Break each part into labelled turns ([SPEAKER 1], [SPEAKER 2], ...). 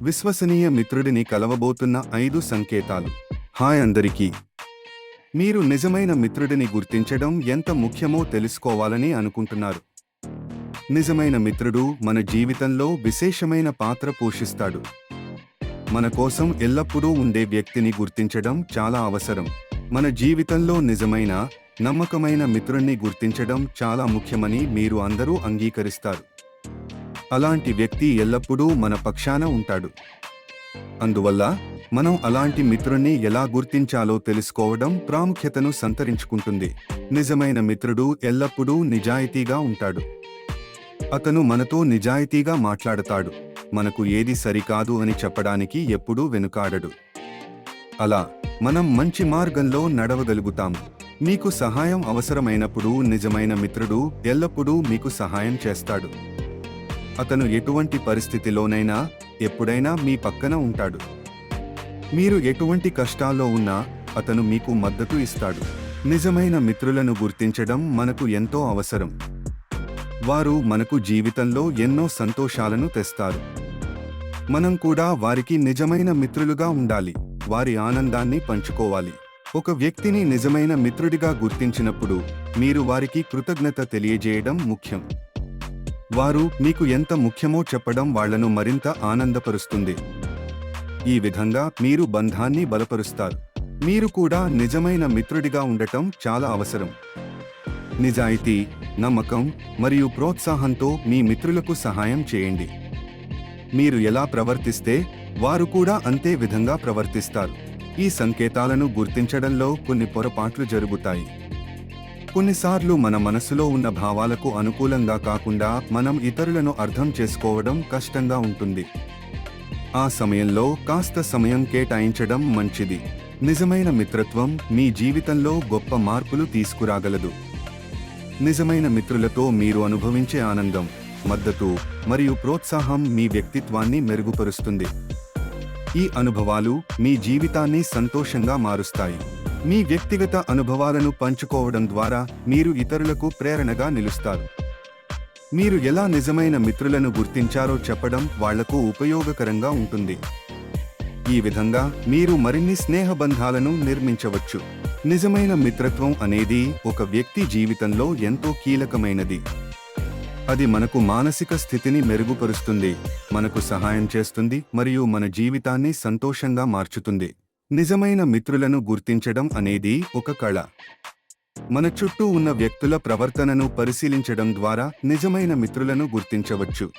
[SPEAKER 1] విశ్వసనీయ మిత్రుడిని కలవబోతున్న ఐదు సంకేతాలు. హాయ్ అందరికీ. మీరు నిజమైన మిత్రుడిని గుర్తించడం ఎంత ముఖ్యమో తెలుసుకోవాలని అనుకుంటున్నారు. నిజమైన మిత్రుడు మన జీవితంలో విశేషమైన పాత్ర పోషిస్తాడు. మన కోసం ఎల్లప్పుడూ ఉండే వ్యక్తిని గుర్తించడం చాలా అవసరం. మన జీవితంలో నిజమైన నమ్మకమైన మిత్రుణ్ణి గుర్తించడం చాలా ముఖ్యమని మీరు అందరూ అంగీకరిస్తారు. అలాంటి వ్యక్తి ఎల్లప్పుడూ మన పక్షాన ఉంటాడు. అందువల్ల మనం అలాంటి మిత్రుణ్ణి ఎలా గుర్తించాలో తెలుసుకోవడం ప్రాముఖ్యతను సంతరించుకుంటుంది. నిజమైన మిత్రుడు ఎల్లప్పుడూ నిజాయితీగా ఉంటాడు. అతను మనతో నిజాయితీగా మాట్లాడతాడు. మనకు ఏది సరికాదు అని చెప్పడానికి ఎప్పుడూ వెనుకాడడు. అలా మనం మంచి మార్గంలో నడవగలుగుతాం మీకు సహాయం అవసరమైనప్పుడు నిజమైన మిత్రుడు ఎల్లప్పుడూ మీకు సహాయం చేస్తాడు. అతను ఎటువంటి పరిస్థితిలోనైనా ఎప్పుడైనా మీ పక్కన ఉంటాడు. మీరు ఎటువంటి కష్టాల్లో ఉన్నా అతను మీకు మద్దతు ఇస్తాడు. నిజమైన మిత్రులను గుర్తించడం మనకు ఎంతో అవసరం. వారు మనకు జీవితంలో ఎన్నో సంతోషాలను తెస్తారు. మనం కూడా వారికి నిజమైన మిత్రులుగా ఉండాలి. వారి ఆనందాన్ని పంచుకోవాలి. ఒక వ్యక్తిని నిజమైన మిత్రుడిగా గుర్తించినప్పుడు మీరు వారికి కృతజ్ఞత తెలియజేయడం ముఖ్యం. వారు మీకు ఎంత ముఖ్యమో చెప్పడం వాళ్ళను మరింత ఆనందపరుస్తుంది. ఈ విధంగా మీరు బంధాన్ని బలపరుస్తారు. మీరు కూడా నిజమైన మిత్రుడిగా ఉండటం చాలా అవసరం. నిజాయితీ నమ్మకం మరియు ప్రోత్సాహంతో మీ మిత్రులకు సహాయం చేయండి. మీరు ఎలా ప్రవర్తిస్తే వారు కూడా అంతే విధంగా ప్రవర్తిస్తారు. ఈ సంకేతాలను గుర్తించడంలో కొన్ని పొరపాట్లు జరుగుతాయి. కొన్నిసార్లు మన మనసులో ఉన్న భావాలకు అనుకూలంగా కాకుండా మనం ఇతరులను అర్థం చేసుకోవడం కష్టంగా ఉంటుంది. ఆ సమయంలో కాస్త సమయం కేటాయించడం మంచిది. నిజమైన మిత్రత్వం మీ జీవితంలో గొప్ప మార్పులు తీసుకురాగలదు. నిజమైన మిత్రులతో మీరు అనుభవించే ఆనందం మద్దతు మరియు ప్రోత్సాహం మీ వ్యక్తిత్వాన్ని మెరుగుపరుస్తుంది. ఈ అనుభవాలు మీ జీవితాన్ని సంతోషంగా మారుస్తాయి. మీ వ్యక్తిగత అనుభవాలను పంచుకోవడం ద్వారా మీరు ఇతరులకు ప్రేరణగా నిలుస్తారు. మీరు ఎలా నిజమైన మిత్రులను గుర్తించారో చెప్పడం వాళ్ళకు ఉపయోగకరంగా ఉంటుంది. ఈ విధంగా మీరు మరిన్ని స్నేహబంధాలను నిర్మించవచ్చు. నిజమైన మిత్రత్వం అనేది ఒక వ్యక్తి జీవితంలో ఎంతో కీలకమైనది. అది మనకు మానసిక స్థితిని మెరుగుపరుస్తుంది మనకు సహాయం చేస్తుంది మరియు మన జీవితాన్ని సంతోషంగా మార్చుతుంది. నిజమైన మిత్రులను గుర్తించడం అనేది ఒక కళ. మన చుట్టూ ఉన్న వ్యక్తుల ప్రవర్తనను పరిశీలించడం ద్వారా నిజమైన మిత్రులను గుర్తించవచ్చు.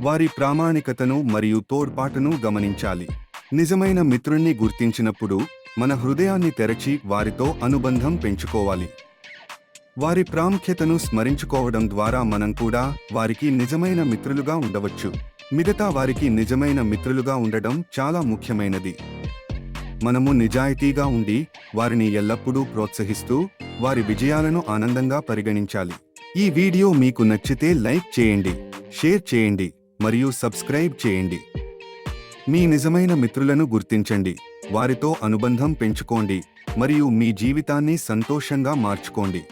[SPEAKER 1] వారి ప్రామాణికతను మరియు తోడ్పాటును గమనించాలి. నిజమైన మిత్రుణ్ణి గుర్తించినప్పుడు మన హృదయాన్ని తెరచి వారితో అనుబంధం పెంచుకోవాలి. వారి ప్రాముఖ్యతను స్మరించుకోవడం ద్వారా మనం కూడా వారికి నిజమైన మిత్రులుగా ఉండవచ్చు. మిగతా వారికి నిజమైన మిత్రులుగా ఉండడం చాలా ముఖ్యమైనది. మనము నిజాయితీగా ఉండి వారిని ఎల్లప్పుడూ ప్రోత్సహిస్తూ వారి విజయాలను ఆనందంగా పరిగణించాలి. ఈ వీడియో మీకు నచ్చితే లైక్ చేయండి షేర్ చేయండి మరియు సబ్స్క్రైబ్ చేయండి. మీ నిజమైన మిత్రులను గుర్తించండి వారితో అనుబంధం పెంచుకోండి మరియు మీ జీవితాన్ని సంతోషంగా మార్చుకోండి.